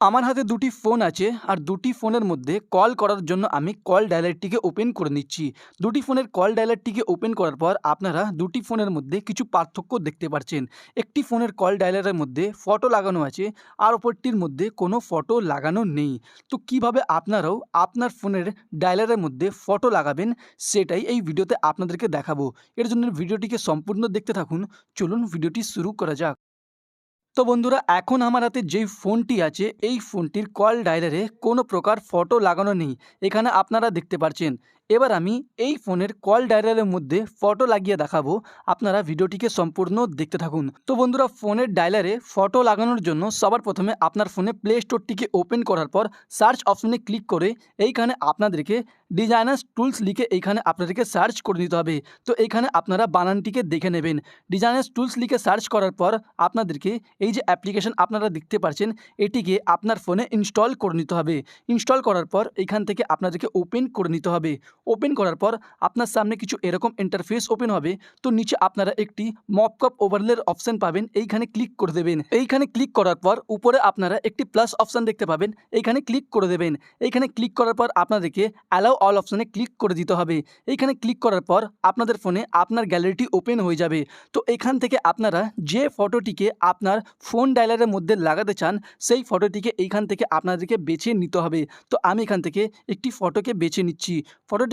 আমার হাতে দুটি ফোন আছে আর দুটি ফোনের মধ্যে কল করার জন্য আমি কল ডায়ালারটিকে ওপেন করে নিচ্ছি। দুটি ফোনের কল ডায়ালারটিকে ওপেন করার পর আপনারা দুটি ফোনের মধ্যে কিছু পার্থক্য দেখতে পাচ্ছেন একটি ফোনের কল ডায়ালারের মধ্যে ফটো লাগানো আছে, আর অপরটির মধ্যে কোনো ফটো লাগানো নেই। তো কীভাবে আপনারাও আপনার ফোনের ডায়ালারের মধ্যে ফটো লাগাবেন সেটাই এই ভিডিওতে আপনাদেরকে দেখাবো। এর জন্য ভিডিওটিকে সম্পূর্ণ দেখতে থাকুন। চলুন ভিডিওটি শুরু করা যাক। তো বন্ধুরা, এখন আমার হাতে যেই ফোনটি আছে, এই ফোনটির কল ডায়ালারে কোনো প্রকার ফটো লাগানো নেই। এখানে আপনারা দেখতে পাচ্ছেন এবার আমি এই ফোনের কল ডায়ালারের মধ্যে ফটো লাগিয়ে দেখাবো। আপনারা ভিডিওটিকে সম্পূর্ণ দেখতে থাকুন। তো বন্ধুরা, ফোনের ডায়ালারে ফটো লাগানোর জন্য সবার প্রথমে আপনার ফোনে প্লে স্টোরটিকে ওপেন করার পর সার্চ অপশনে ক্লিক করে এইখানে আপনাদেরকে ডিজাইনার্স টুলস লিখে এইখানে আপনাদেরকে সার্চ করে নিতে হবে। তো এইখানে আপনারা বানানটিকে দেখে নেবেন। ডিজাইনার্স টুলস লিখে সার্চ করার পর আপনাদেরকে এই যে অ্যাপ্লিকেশন আপনারা দেখতে পাচ্ছেন এটিকে আপনার ফোনে ইনস্টল করে নিতে হবে। ইনস্টল করার পর এইখান থেকে আপনাদেরকে ওপেন করে নিতে হবে। ওপেন করার পর আপনার সামনে কিছু এরকম ইন্টারফেস ওপেন হবে, তো নিচে আপনারা একটি মপকপ ওভারলের অপশন পাবেন, এইখানে ক্লিক করে দেবেন। এইখানে ক্লিক করার পর উপরে আপনারা একটি প্লাস অপশান দেখতে পাবেন, এইখানে ক্লিক করে দেবেন। এইখানে ক্লিক করার পর আপনাদেরকে অ্যালাউ অল অপশানে ক্লিক করে দিতে হবে। এইখানে ক্লিক করার পর আপনাদের ফোনে আপনার গ্যালারিটি ওপেন হয়ে যাবে। তো এখান থেকে আপনারা যে ফটোটিকে আপনার ফোন ডায়ালারের মধ্যে লাগাতে চান, সেই ফটোটিকে এইখান থেকে আপনাদেরকে বেছে নিতে হবে। তো আমি এখান থেকে একটি ফটোকে বেছে নিচ্ছি।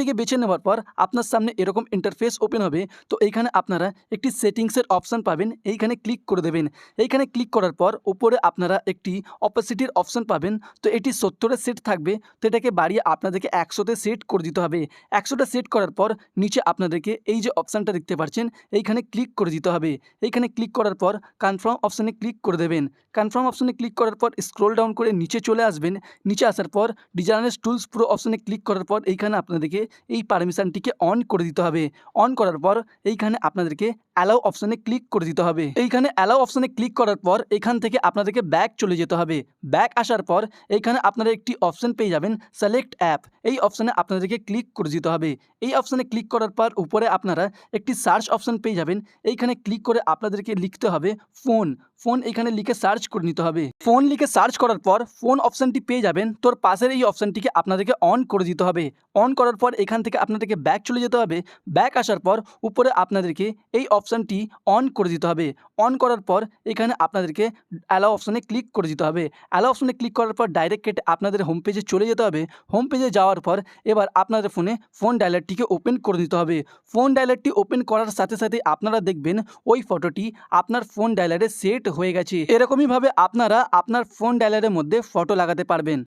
ফটোটিকে বেছে নেওয়ার পর আপনার সামনে এরকম ইন্টারফেস ওপেন হবে, তো এইখানে আপনারা একটি সেটিংসের অপশান পাবেন, এইখানে ক্লিক করে দেবেন। এইখানে ক্লিক করার পর উপরে আপনারা একটি অপাসিটির অপশান পাবেন, তো এটি সত্তরের সেট থাকবে, তো এটাকে বাড়িয়ে আপনাদেরকে একশোতে সেট করে দিতে হবে। একশোটা সেট করার পর নিচে আপনাদেরকে এই যে অপশানটা দেখতে পাচ্ছেন, এইখানে ক্লিক করে দিতে হবে। এইখানে ক্লিক করার পর কনফার্ম অপশানে ক্লিক করে দেবেন। কনফার্ম অপশানে ক্লিক করার পর স্ক্রোল ডাউন করে নিচে চলে আসবেন। নিচে আসার পর ডিজাইনার্স টুলস প্রো অপশানে ক্লিক করার পর এইখানে আপনাদেরকে এই পারমিশনটিকে অন করে দিতে হবে। অন করার পর এইখানে আপনাদেরকে অ্যালাউ অপশানে ক্লিক করে দিতে হবে। এইখানে অ্যালাউ অপশানে ক্লিক করার পর এখান থেকে আপনাদেরকে ব্যাক চলে যেতে হবে। ব্যাক আসার পর এইখানে আপনারা একটি অপশান পেয়ে যাবেন সিলেক্ট অ্যাপ এই অপশানে আপনাদেরকে ক্লিক করে দিতে হবে। এই অপশানে ক্লিক করার পর উপরে আপনারা একটি সার্চ অপশান পেয়ে যাবেন। এইখানে ক্লিক করে আপনাদেরকে লিখতে হবে ফোন ফোন এখানে লিখে সার্চ করে নিতে হবে। ফোন লিখে সার্চ করার পর ফোন অপশানটি পেয়ে যাবেন। তোর পাশের এই অপশানটিকে আপনাদেরকে অন করে দিতে হবে। অন করার পর এখান থেকে আপনাদেরকে ব্যাক চলে যেতে হবে। ব্যাক আসার পর উপরে আপনাদেরকে এই অপশানটি অন করে দিতে হবে। অন করার পর এখানে আপনাদেরকে অ্যালাউ অপশানে ক্লিক করে দিতে হবে। অ্যালাউ অপশানে ক্লিক করার পর ডাইরেক্ট কেটে আপনাদের হোম পেজে চলে যেতে হবে। হোম পেজে যাওয়ার পর এবার আপনাদের ফোনে ফোন ডায়ালারটিকে ওপেন করে দিতে হবে। ফোন ডায়ালারটি ওপেন করার সাথে সাথে আপনারা দেখবেন ওই ফটোটি আপনার ফোন ডায়ালারে সেট হয়ে গেছে। এরকমইভাবে আপনারা আপনার ফোন ডায়ালারের মধ্যে ফটো লাগাতে পারবেন।